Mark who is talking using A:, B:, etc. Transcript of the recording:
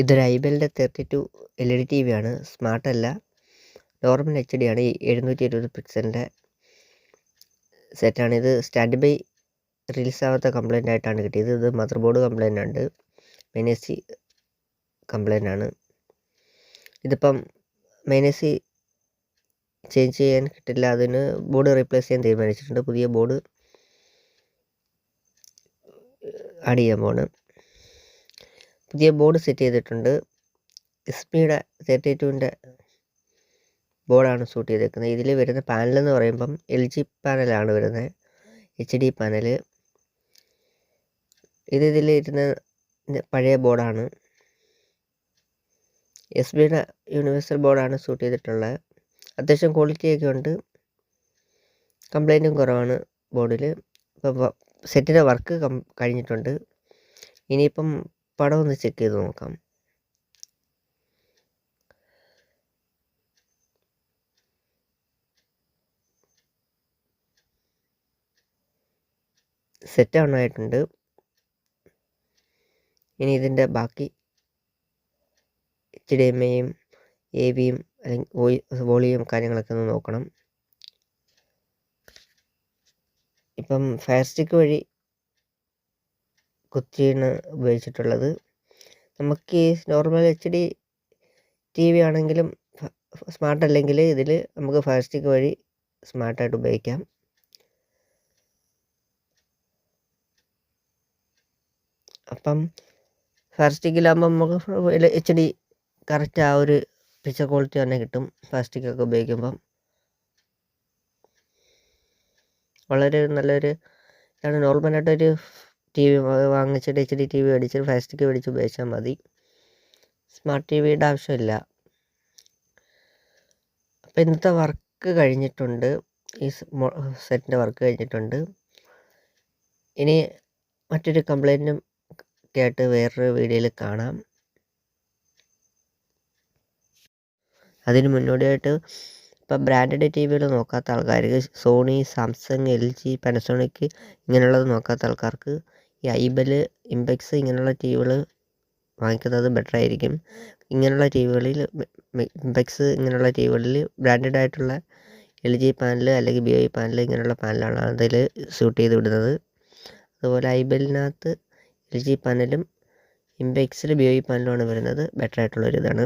A: ഇതൊരു ഐബലിന്റെ thirty two L E D T V ആണ്. Smart അല്ല. നോർമൽ എച്ച് ഡി ആണ്. ഈ എഴുന്നൂറ്റി ഇരുപത് പിക്സലിന്റെ സെറ്റാണ് ഇത് സ്റ്റാൻഡ് ബൈ റിലീസ് ആവാത്ത കംപ്ലൈന്റ് ആയിട്ടാണ് കിട്ടിയത്. ഇത് മദർ ബോർഡ് കംപ്ലൈന്റ് ഉണ്ട്. മെയിൻ എ സി കംപ്ലൈന്റ് ആണ്. ഇതിപ്പം മെയിൻ എ സി ചേഞ്ച് ചെയ്യാൻ കിട്ടില്ല. അതിന് ബോർഡ് റീപ്ലേസ് ചെയ്യാൻ തീരുമാനിച്ചിട്ടുണ്ട്. പുതിയ ബോർഡ് ആഡ് ചെയ്യാൻ പോണ്. പുതിയ ബോർഡ് സെറ്റ് ചെയ്തിട്ടുണ്ട്. എസ് പിയുടെ തേർട്ടി ടുവിന്റെ ബോർഡാണ് സൂട്ട് ചെയ്തേക്കുന്നത്. ഇതിൽ വരുന്ന പാനൽ എന്ന് പറയുമ്പം എൽ ജി പാനലാണ് വരുന്നത്. H D panel. ഇത് ഇതിൽ ഇരുന്ന പഴയ ബോർഡാണ്. എസ് ബിയുടെ യൂണിവേഴ്സൽ ബോർഡാണ് സൂട്ട് ചെയ്തിട്ടുള്ളത്. അത്യാവശ്യം ക്വാളിറ്റിയൊക്കെ ഉണ്ട്. കംപ്ലൈന്റും കുറവാണ് ബോർഡിൽ ഇപ്പോൾ സെറ്റിന്റെ വർക്ക് കഴിഞ്ഞിട്ടുണ്ട്. ഇനിയിപ്പം പടം ഒന്ന് ചെക്ക് ചെയ്ത് നോക്കാം സെറ്റ് ഓൺ ആയിട്ടുണ്ട്. ഇനി ഇതിന്റെ ബാക്കി എച്ച് ഡി എം ഐയും എ ബിയും അല്ലെങ്കിൽ വോളിയും കാര്യങ്ങളൊക്കെ ഒന്ന് നോക്കണം. ഇപ്പം ഫയർ സ്റ്റിക്ക് വഴി കുത്തിയാണ് ഉപയോഗിച്ചിട്ടുള്ളത്. നമുക്ക് ഈ normal H D T V ആണെങ്കിലും സ്മാർട്ട് അല്ലെങ്കിൽ ഇതിൽ നമുക്ക് ഫയർ സ്റ്റിക്ക് വഴി സ്മാർട്ടായിട്ട് ഉപയോഗിക്കാം. അപ്പം ഫയർ സ്റ്റിക്കിലാകുമ്പോൾ നമുക്ക് എച്ച് ഡി കറക്റ്റ് ആ ഒരു പിക്ചർ ക്വാളിറ്റി തന്നെ കിട്ടും ഫയർ സ്റ്റിക്കൊക്കെ ഉപയോഗിക്കുമ്പം. വളരെ നല്ലൊരു ഇതാണ്. നോർമലായിട്ടൊരു ടി വി വാങ്ങിച്ചിട്ട് എച്ച് ഡി ടി വി മേടിച്ച് ഫാസ്റ്റിക്ക് സ്റ്റിക്ക് മേടിച്ച് ഉപയോഗിച്ചാൽ മതി. സ്മാർട്ട് ടി വിയുടെ ആവശ്യമില്ല. അപ്പോൾ ഇന്നത്തെ വർക്ക് കഴിഞ്ഞിട്ടുണ്ട്. ഈ സെറ്റിന്റെ വർക്ക് കഴിഞ്ഞിട്ടുണ്ട്. ഇനി മറ്റൊരു കംപ്ലൈന്റും കേട്ട് വേറൊരു വീഡിയോയിൽ കാണാം. അതിന് മുന്നോടിയായിട്ട് ഇപ്പം ബ്രാൻഡഡ് ടി വികൾ നോക്കാത്ത ആൾക്കാർക്ക് Sony Samsung L G Panasonic ഇങ്ങനെയുള്ളത് നോക്കാത്ത ആൾക്കാർക്ക് ഈ ഐബൽ ഇമ്പെക്സ് ഇങ്ങനെയുള്ള ടി വികൾ വാങ്ങിക്കുന്നത് ബെറ്റർ ആയിരിക്കും. ഇങ്ങനെയുള്ള ടി വികളിൽ ഇമ്പെക്സ് ഇങ്ങനെയുള്ള ടി വികളിൽ ബ്രാൻഡഡ് ആയിട്ടുള്ള എൽ ജി പാനൽ അല്ലെങ്കിൽ ബി ഐ പാനൽ ഇങ്ങനെയുള്ള പാനലാണ് അതിൽ സ്യൂട്ട് ചെയ്ത് വിടുന്നത്. അതുപോലെ ഐബലിനകത്ത് എൽ ജി പാനലും ഇമ്പെക്സിൽ ബി ഐ പാനലുമാണ് വരുന്നത്. ബെറ്റർ ആയിട്ടുള്ള ആയിട്ടുള്ളൊരിതാണ്